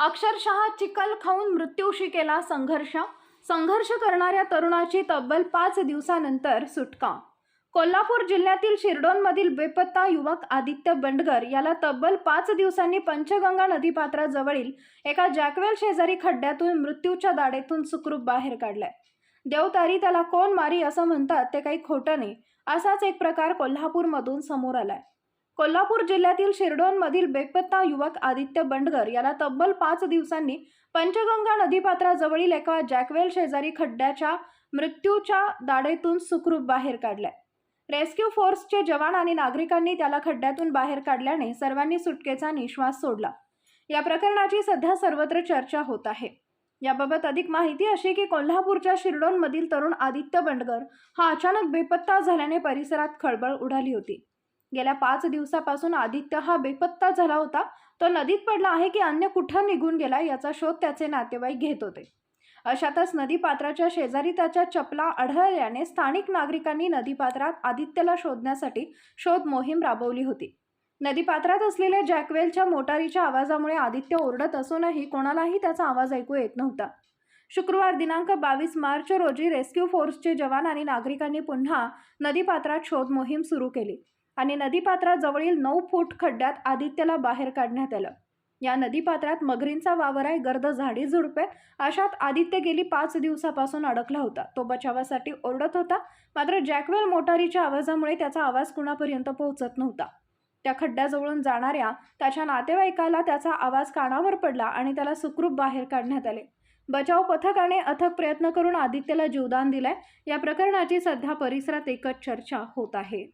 अक्षरशः चिखल खाऊन मृत्यूशी केला संघर्ष. संघर्ष करणाऱ्या तरुणाची तब्बल पाच दिवसानंतर सुटका. कोल्हापूर जिल्ह्यातील शिरडोनमधील बेपत्ता युवक आदित्य बंडगर याला तब्बल पाच दिवसांनी पंचगंगा नदीपात्राजवळील एका जॅकवेल शेजारी खड्ड्यातून मृत्यूच्या दाडेतून सुखरूप बाहेर काढलाय. देवतारी त्याला कोण मारी असं म्हणतात ते काही खोटं नाही. असाच एक प्रकार कोल्हापूरमधून समोर आलाय. कोल्हापूर जिल्ह्यातील शिरडोनमधील बेपत्ता युवक आदित्य बंडगर याला तब्बल पाच दिवसांनी पंचगंगा नदीपात्राजवळील एका जॅकवेल शेजारी खड्ड्याच्या मृत्यूच्या दाढेतून सुखरूप बाहेर काढलाय. रेस्क्यू फोर्सचे जवान आणि नागरिकांनी त्याला खड्ड्यातून बाहेर काढल्याने सर्वांनी सुटकेचा निश्वास सोडला. या प्रकरणाची सध्या सर्वत्र चर्चा होत आहे. याबाबत अधिक माहिती अशी की कोल्हापूरच्या शिरडोनमधील तरुण आदित्य बंडगर हा अचानक बेपत्ता झाल्याने परिसरात खळबळ उडाली होती. गेल्या पाच दिवसापासून आदित्य हा बेपत्ता झाला होता. तो नदीत पडला आहे की अन्य कुठं निघून गेला याचा शोध त्याचे नातेवाईक घेत होते. अशातच नदीपात्राच्या शेजारी त्याच्या चपला आढळल्याने स्थानिक नागरिकांनी नदीपात्रात आदित्यला शोधण्यासाठी शोध मोहीम राबवली होती. नदीपात्रात असलेल्या जॅकवेलच्या मोटारीच्या आवाजामुळे आदित्य ओरडत असूनही कोणालाही त्याचा आवाज ऐकू येत नव्हता. शुक्रवार दिनांक बावीस मार्च रोजी रेस्क्यू फोर्सचे जवान आणि नागरिकांनी पुन्हा नदीपात्रात शोध मोहीम सुरू केली. आणि नदीपात्राजवळील नऊ फूट खड्ड्यात आदित्यला बाहेर काढण्यात आलं. या नदीपात्रात मगरींचा वावर आहे गर्द झाडी झुडपे अशात आदित्य गेली पाच दिवसापासून अडकला होता. तो बचावासाठी ओरडत होता मात्र जॅकवेल मोटारीच्या आवाजामुळे त्याचा आवाज कुणापर्यंत पोहोचत नव्हता. त्या खड्ड्याजवळून जाणाऱ्या त्याच्या नातेवाईकाला त्याचा आवाज कानावर पडला आणि त्याला सुखरूप बाहेर काढण्यात आले. बचाव पथकाने अथक प्रयत्न करून आदित्यला जीवदान दिलंय. या प्रकरणाची सध्या परिसरात एकच चर्चा होत आहे.